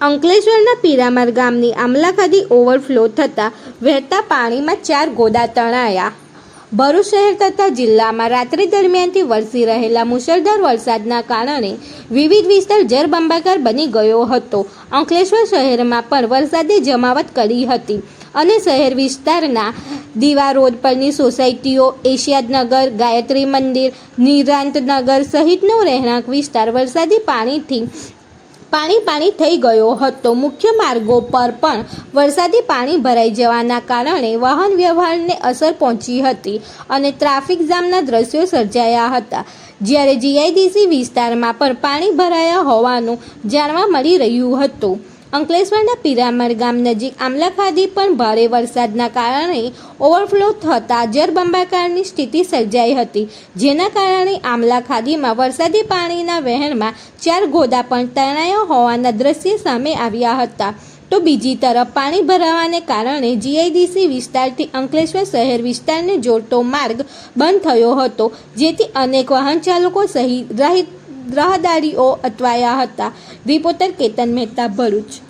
અંકલેશ્વરના પીરામર ગામની આમલાખાદી ઓવરફ્લો થતાં વહેતા પાણીમાં ચાર ગોદા તણાયા. ભરૂચ શહેર તથા જિલ્લામાં રાત્રિ દરમિયાનથી વરસી રહેલા મુશળધાર વરસાદના કારણે વિવિધ વિસ્તાર જળબંબાકાર બની ગયો હતો. અંકલેશ્વર શહેરમાં પણ વરસાદે જમાવટ કરી હતી અને શહેર વિસ્તારના દીવા રોડ પરની સોસાયટીઓ, એશિયાદનગર, ગાયત્રી મંદિર, નિરાંતનગર સહિતનો રહેણાંક વિસ્તાર વરસાદી પાણીથી પાણી પાણી થઈ ગયો હતો. મુખ્ય માર્ગો પર પણ વરસાદી પાણી ભરાઈ જવાના કારણે વાહન વ્યવહારને અસર પહોંચી હતી અને ટ્રાફિક જામના દ્રશ્યો સર્જાયા હતા. જ્યારે જીઆઈડીસી વિસ્તારમાં પણ પાણી ભરાયા હોવાનું જાણવા મળી રહ્યું હતું. અંકલેશ્વરના પીરામર ગામ નજીક આમલા ખાદી પણ ભારે વરસાદના કારણે ઓવરફ્લો થતાં જળબંબાકારની સ્થિતિ સર્જાઈ હતી, જેના કારણે આમલા ખાદીમાં વરસાદી પાણીના વહેણમાં ચાર ગોદા પણ તણાયા હોવાના દ્રશ્ય સામે આવ્યા હતા. તો બીજી તરફ પાણી ભરાવાને કારણે જીઆઈડીસી વિસ્તારથી અંકલેશ્વર શહેર વિસ્તારને જોડતો માર્ગ બંધ થયો હતો, જેથી અનેક વાહન ચાલકો સહિત રાહત રાહદારીઓ અટવાયા હતા. રિપોર્ટર કેતન મહેતા ભરૂચ